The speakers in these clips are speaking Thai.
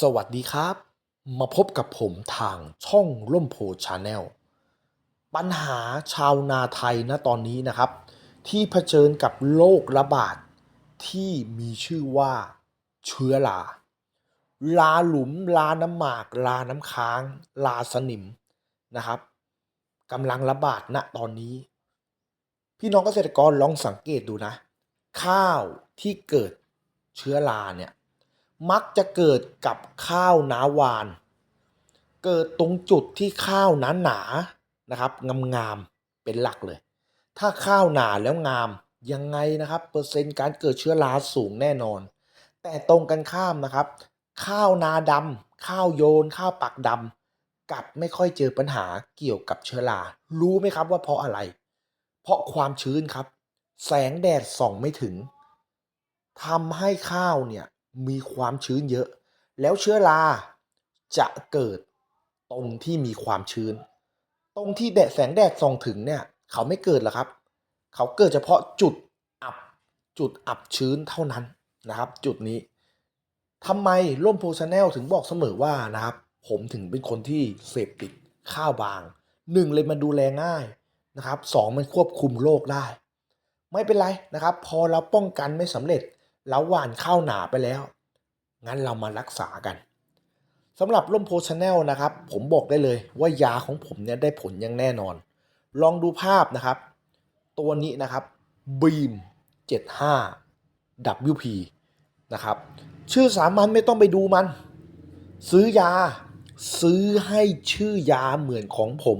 สวัสดีครับ มาพบกับผมทางช่องร่มโพชาแนลปัญหาชาวนาไทยณตอนนี้นะครับ ที่เผชิญกับโรคระบาดที่มีชื่อว่าเชื้อราลาหลุมลาน้ำหมากลาน้ำค้าง ลาสนิมนะครับกำลังระบาดณตอนนี้ พี่น้องเกษตรกรลองสังเกตดูนะ ข้าวที่เกิดเชื้อราเนี่ย มักจะเกิดกับข้าวหนาหวาน เกิดตรงจุดที่ข้าวหนาหนาๆนะครับงามๆเป็นหลักเลย ถ้าข้าวหนาแล้วงามยังไงนะครับเปอร์เซ็นต์การเกิดเชื้อราสูงแน่นอน แต่ตรงกันข้ามนะครับ ข้าวนาดำข้าวโยน ข้าวปักดำกลับไม่ค่อยเจอปัญหาเกี่ยวกับเชื้อรารู้ไหมครับว่าเพราะอะไร เพราะความชื้นครับ แสงแดดส่องไม่ถึงทำให้ข้าวเนี่ย มีความชื้นเยอะ แล้วเชื้อราจะเกิดตรงที่มีความชื้น ตรงที่แดดแสงแดดส่องถึงเนี่ยเขาไม่เกิดหรอกครับ เขาเกิดเฉพาะจุดอับจุดอับชื้นเท่านั้นนะครับ จุดนี้ทำไมร่มโพชาแนลถึงบอกเสมอว่านะครับ ผมถึงเป็นคนที่เสพติดข้าวบางหนึ่งเลยมันดูแลง่ายนะครับสองมันควบคุมโรคได้ ไม่เป็นไรนะครับ พอเราป้องกันไม่สำเร็จ เราหว่านข้าวหนาไปแล้ว งั้นเรามารักษากันสำหรับร่มโพชาแนลนะครับ ผมบอกได้เลยว่ายาของผมเนี่ยได้ผลอย่างแน่นอน ลองดูภาพนะครับ ตัวนี้นะครับ Beam 75 WP นะครับ ชื่อสามัญไม่ต้องไปดูมัน ซื้อยาซื้อให้ชื่อยาเหมือนของผม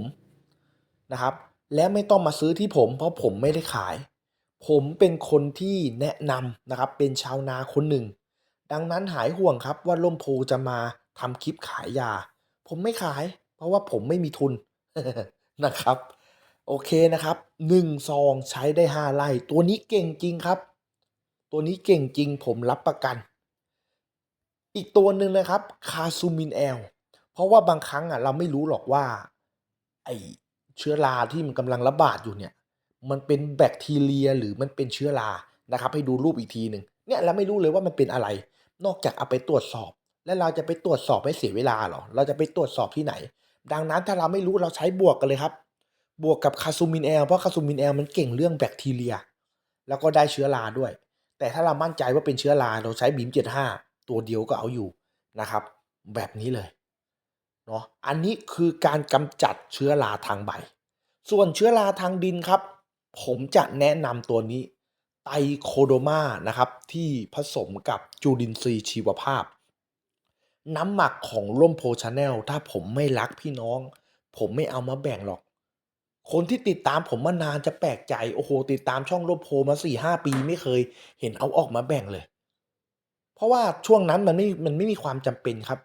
นะครับ และไม่ต้องมาซื้อที่ผม เพราะผมไม่ได้ขาย ผมเป็นคนที่แนะนำนะครับเป็นชาวนาคนหนึ่ง ดังนั้นหายห่วงครับว่าล่มโพจะมาทำคลิปขายยา ผมไม่ขาย เพราะว่าผมไม่มีทุนนะครับ โอเคนะครับหนึ่งซองใช้ได้ห้าไร่ ตัวนี้เก่งจริงครับ ตัวนี้เก่งจริงผมรับประกัน อีกตัวหนึ่งนะครับคาซูมินแอลเพราะว่าบางครั้งอะเราไม่รู้หรอกว่าไอเชื้อราที่มันกำลังระบาดอยู่เนี่ย มันเป็นแบคทีเรียหรือมันเป็นเชื้อรานะครับให้ดูรูปอีกทีหนึ่งเนี่ยเราไม่รู้เลยว่ามันเป็นอะไร นอกจากเอาไปตรวจสอบ และเราจะไปตรวจสอบให้เสียเวลาหรอเราจะไปตรวจสอบที่ไหน ดังนั้นถ้าเราไม่รู้เราใช้บวกกันเลยครับ บวกกับคาซูมินแอลเพราะคาซูมินแอลมันเก่งเรื่องแบคทีเรีย แล้วก็ได้เชื้อราด้วย แต่ถ้าเรามั่นใจว่าเป็นเชื้อราเราใช้บีม75ตัวเดียวก็เอาอยู่นะครับ แบบนี้เลยเนาะอันนี้คือการกำจัดเชื้อราทางใบ ส่วนเชื้อราทางดินครับ ผมจะแนะนำตัวนี้ไตโคโดมานะครับที่ผสมกับจูดินทรีย์ชีวภาพ น้ำหมักของร่มโพชาแนลถ้าผมไม่รักพี่น้อง ผมไม่เอามาแบ่งหรอก คนที่ติดตามผมมานานจะแปลกใจ โอ้โห ติดตามช่องร่มโพมาสี่ห้าปีไม่เคย เห็นเอาออกมาแบ่งเลย เพราะว่าช่วงนั้นมันไม่มันไม่มีความจำเป็นครับ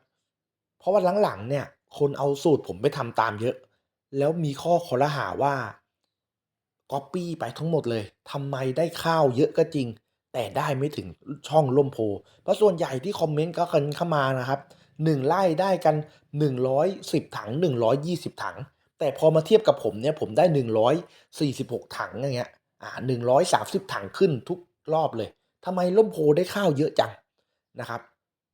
เพราะว่าหลังๆเนี่ยคนเอาสูตรผมไปทำตามเยอะ แล้วมีข้อคอรหาว่า ก๊อปปี้ไปทั้งหมดเลยทำไมได้ข้าวเยอะก็จริง แต่ได้ไม่ถึงช่องล่มโพ เพราะส่วนใหญ่ที่คอมเมนต์ก็กันเข้ามานะครับหนึ่งไร่ได้กัน 110 ถัง 120 ถัง แต่พอมาเทียบกับผมเนี่ยผมได้ 146 ถังอย่างเงี้ยอ่า130 ถังขึ้นทุกรอบเลยทำไมล่มโพได้ข้าวเยอะจังนะครับ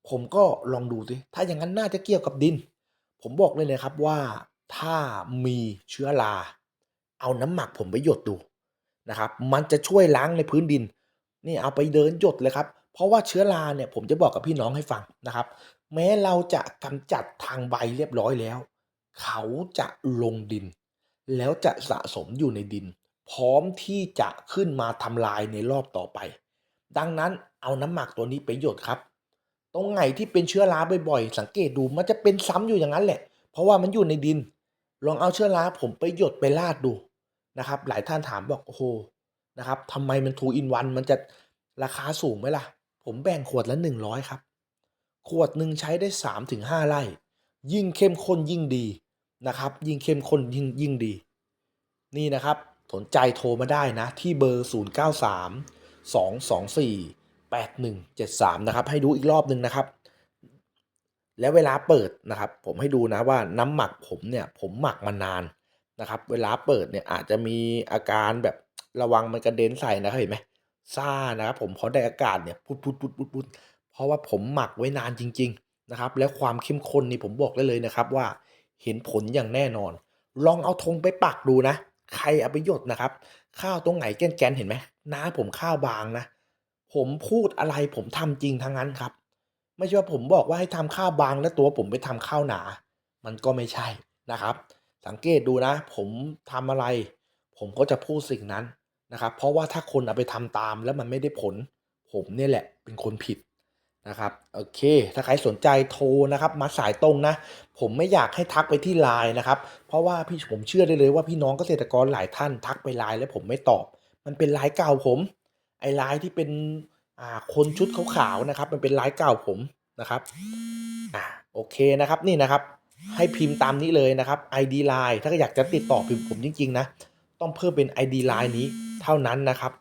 ผมก็ลองดูสิถ้าอย่างนั้นน่าจะเกี่ยวกับดิน ผมบอกเลยนะครับว่าถ้ามีเชื้อรา เอาน้ำหมักผมไปหยดดูนะครับ มันจะช่วยล้างในพื้นดิน นี่เอาไปเดินหยดเลยครับ เพราะว่าเชื้อราเนี่ยผมจะบอกกับพี่น้องให้ฟังนะครับ แม้เราจะกำจัดทางใบเรียบร้อยแล้ว เขาจะลงดิน แล้วจะสะสมอยู่ในดิน พร้อมที่จะขึ้นมาทำลายในรอบต่อไป ดังนั้นเอาน้ำหมักตัวนี้ไปหยดครับ ตรงไหนที่เป็นเชื้อราบ่อยๆ สังเกตดูมันจะเป็นซ้ำอยู่อย่างนั้นแหละ เพราะว่ามันอยู่ในดิน ลองเอาเชื้อราผมไปหยดไปราดดู นะครับ หลายท่านถามบอกโอ้โหนะครับทำไมมันทูอินวันมันจะราคาสูงไหมล่ะ ผมแบ่งขวดละหนึ่งร้อยครับ ขวดหนึ่งใช้ได้สามถึงห้าไร่ ยิ่งเข้มข้นยิ่งดีนะครับ ยิ่งเข้มข้นยิ่งยิ่งดี นี่นะครับสนใจโทรมาได้นะ ที่เบอร์ 0 9 3 2 2 4 8 1 7 3 นะครับ ให้ดูอีกรอบหนึ่งนะครับ แล้วเวลาเปิดนะครับ ผมให้ดูนะว่าน้ำหมักผมเนี่ย ผมหมักมานาน นะครับเวลาเปิดเนี่ยอาจจะมีอาการแบบระวังมันกระเด็นใส่นะครับเห็นไหมซ่านะครับผมเพราะได้อากาศเนี่ยพุดพุดพุดพุดพุดเพราะว่าผมหมักไว้นานจริง ๆนะครับ แล้วความเข้มข้นนี่ผมบอกได้เลยนะครับว่าเห็นผลอย่างแน่นอน ลองเอาธงไปปักดูนะ ใครเอาไปหยดนะครับ ข้าวตรงไหนแกนๆเห็นไหมน้าผมข้าวบางนะ ผมพูดอะไรผมทำจริงทั้งนั้นครับ ไม่ใช่ว่าผมบอกว่าให้ทำข้าวบางแล้วตัวผมไปทำข้าวหนา มันก็ไม่ใช่นะครับ สังเกตดูนะ ผมทำอะไร ผมก็จะพูดสิ่งนั้นนะครับ เพราะว่าถ้าคนเอาไปทำตามแล้วมันไม่ได้ผล ผมเนี่ยแหละเป็นคนผิดนะครับโอเค ถ้าใครสนใจโทรนะครับมาสายตรงนะ ผมไม่อยากให้ทักไปที่ไลน์นะครับ เพราะว่าพี่ผมเชื่อได้เลยว่าพี่น้องเกษตรกรหลายท่านทักไปไลน์แล้วผมไม่ตอบ มันเป็นไลน์เก่าผม ไอ้ไลน์ที่เป็นอ่าคนชุดขาวๆนะครับ มันเป็นไลน์เก่าผมนะครับอ่าโอเคนะครับนี่นะครับ ให้พิมพ์ตามนี้เลยนะครับ ID Line ถ้าอยากจะติดต่อพิมพ์ผมจริง ๆ นะ ต้องเพิ่มเป็น ID Line นี้เท่านั้นนะครับ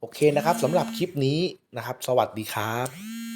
โอเคนะครับสำหรับคลิปนี้นะครับ สวัสดีครับ